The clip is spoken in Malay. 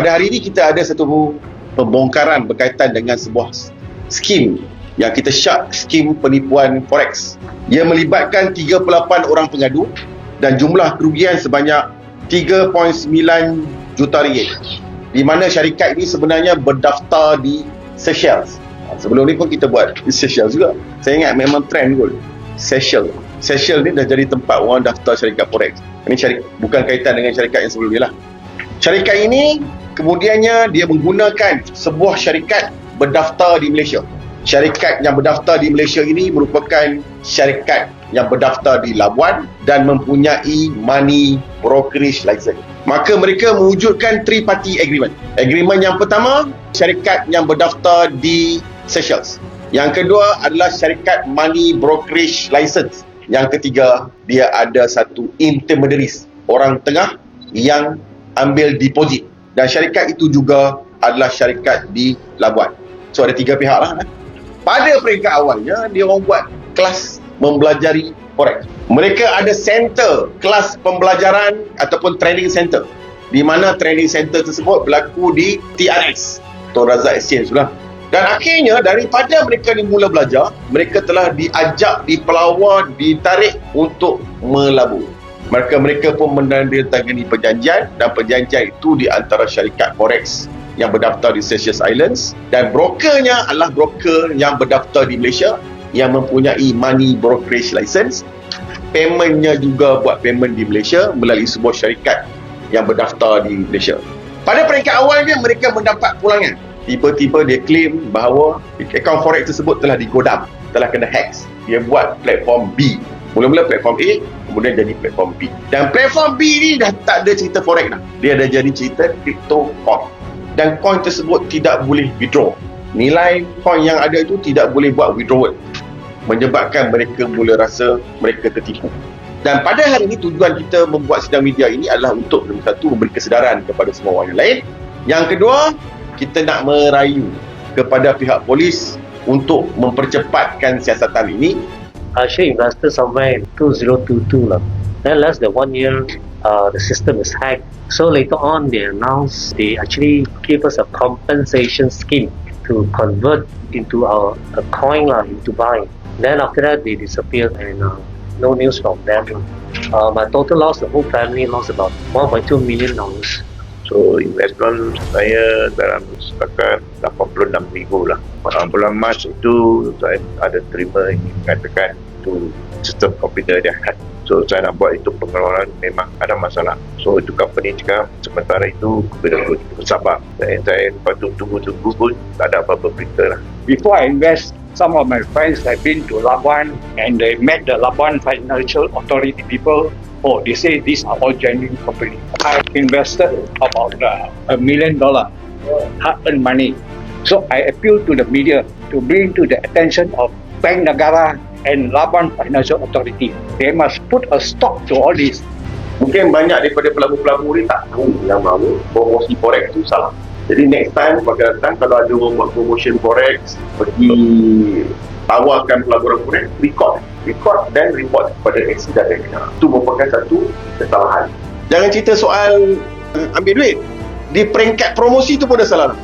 pada hari ini kita ada satu pembongkaran berkaitan dengan sebuah skim yang kita syak skim penipuan forex. Ia melibatkan 38 orang pengadu dan jumlah kerugian sebanyak 3.9 juta ringgit. Di mana syarikat ini sebenarnya berdaftar di Seychelles. Ha, sebelum ni pun kita buat Seychelles juga. Saya ingat memang trend kot. Seychelles. Seychelles ni dah jadi tempat orang daftar syarikat forex. Ini syarikat, bukan kaitan dengan syarikat yang sebelum ni lah. Syarikat ini kemudiannya dia menggunakan sebuah syarikat berdaftar di Malaysia. Syarikat yang berdaftar di Malaysia ini merupakan syarikat yang berdaftar di Labuan dan mempunyai money brokerage license. Maka mereka mewujudkan three party agreement. Agreement yang pertama, syarikat yang berdaftar di Seychelles. Yang kedua adalah syarikat money brokerage license. Yang ketiga, dia ada satu intermediaries, orang tengah yang ambil deposit dan syarikat itu juga adalah syarikat di Labuan. So ada tiga pihak lah. Eh. Pada peringkat awalnya, dia orang buat kelas mempelajari forex. Mereka ada center kelas pembelajaran ataupun training center. Di mana training center tersebut berlaku di TRX, Tuan Razak Exchange lah. Dan akhirnya daripada mereka ni mula belajar, mereka telah diajak, dipelawar, ditarik untuk melabur. Mereka-mereka pun menandatangani perjanjian dan perjanjian itu di antara syarikat forex yang berdaftar di Seychelles Islands dan brokernya adalah broker yang berdaftar di Malaysia yang mempunyai money brokerage license paymentnya juga buat payment di Malaysia melalui sebuah syarikat yang berdaftar di Malaysia. Pada peringkat awalnya mereka mendapat pulangan. Tiba-tiba dia claim bahawa akaun forex tersebut telah digodam, telah kena hack. Dia buat platform B. Mula-mula platform A, kemudian jadi platform B. Dan platform B ni dah tak ada cerita forex dah. Dia dah jadi cerita crypto coin. Dan coin tersebut tidak boleh withdraw. Nilai coin yang ada itu tidak boleh buat withdrawal menyebabkan mereka mula rasa mereka tertipu. Dan pada hari ini tujuan kita membuat sidang media ini adalah untuk nombor satu memberi kesedaran kepada semua orang yang lain. Yang kedua, kita nak merayu kepada pihak polis untuk mempercepatkan siasatan ini. I share investor somewhere in 2022 lah. Then less than one year, uh, the system is hacked. So later on, they announced they actually give us a compensation scheme to convert into our a coin lah into buying. Then after that, they disappeared and uh, no news from them. Uh, my total loss, the whole family lost about 1.2 million dollars. So investment saya dalam setakat 86 ribu lah. Uh, bulan Mac itu saya ada terima mengatakan itu sistem komputer dia hack. So saya nak buat itu pengeluaran memang ada masalah. So itu company cakap sementara itu kita bersabar. Dan saya patut tunggu-tunggu pun tak ada apa-apa berita lah. Before I invest some of my friends have been to Labuan and they met the Labuan Financial Authority people. Oh, they say these are all genuine companies. I invested about uh, a million dollar hard-earned money. So I appeal to the media to bring to the attention of Bank Negara and Labuan Financial Authority. They must put a stop to all this. Mungkin banyak daripada pelabur-pelabur ni tak tahu yang bahawa promosi forex itu salah. Jadi next time pada datang kalau ada orang buat promotion forex pergi tawarkan pelaburan forex record. Record dan report kepada eksiden yang kena. Itu merupakan satu kesalahan. Jangan cerita soal uh, ambil duit. Di peringkat promosi tu pun dah salah